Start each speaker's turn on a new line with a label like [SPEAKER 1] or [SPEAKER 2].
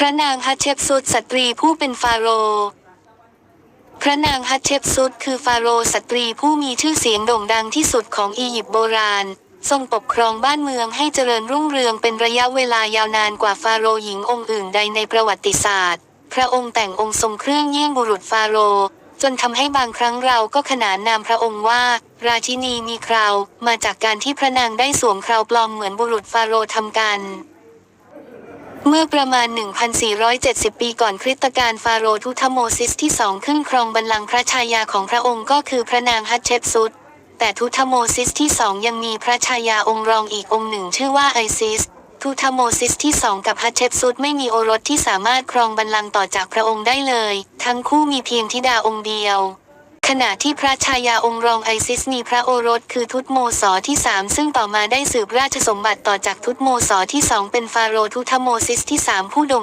[SPEAKER 1] พระนางฮัตเชปซุดสตรีผู้เป็นฟาโรห์พระนางฮัตเชปซุดคือฟาโรห์สตรีผู้มีชื่อเสียงโด่งดังที่สุดของอียิปต์โบราณ ทรงปกครองบ้านเมืองให้เจริญรุ่งเรืองเป็นระยะเวลายาวนานกว่าฟาโรห์หญิงองค์อื่นใดในประวัติศาสตร์ พระองค์แต่งองค์ทรงเครื่องเยี่ยงบุรุษฟาโรห์จนทำให้บางครั้งเราก็ขนานนามพระองค์ว่า ราชินีมีคราว มาจากการที่พระนางได้สวมคราวปลอมเหมือนบุรุษฟาโรห์ทำกัน เมื่อประมาณ 1,470 ปีก่อนคริสตกาลฟาโรห์ทุทโมซิสที่สองขึ้นครองบัลลังก์พระชายาของพระองค์ก็คือพระนางฮัตเชปซุดแต่ทุทโมซิสที่สองยังมีพระชายาองค์รองอีกองค์หนึ่งชื่อว่าไอซิสทุทโมซิสที่สองกับฮัตเชปซุดไม่มีโอรสที่สามารถครองบัลลังก์ต่อจากพระองค์ได้เลย ทั้งคู่มีเพียงธิดาองค์เดียว ขณะที่พระชายาองค์รองไอซิสมีพระโอรสคือทุตโมสอที่สามซึ่งต่อมาได้สืบราชสมบัติต่อจากทุตโมสอที่สองเป็นฟาโรห์ทุทโมซิสที่สามผู้โด่ง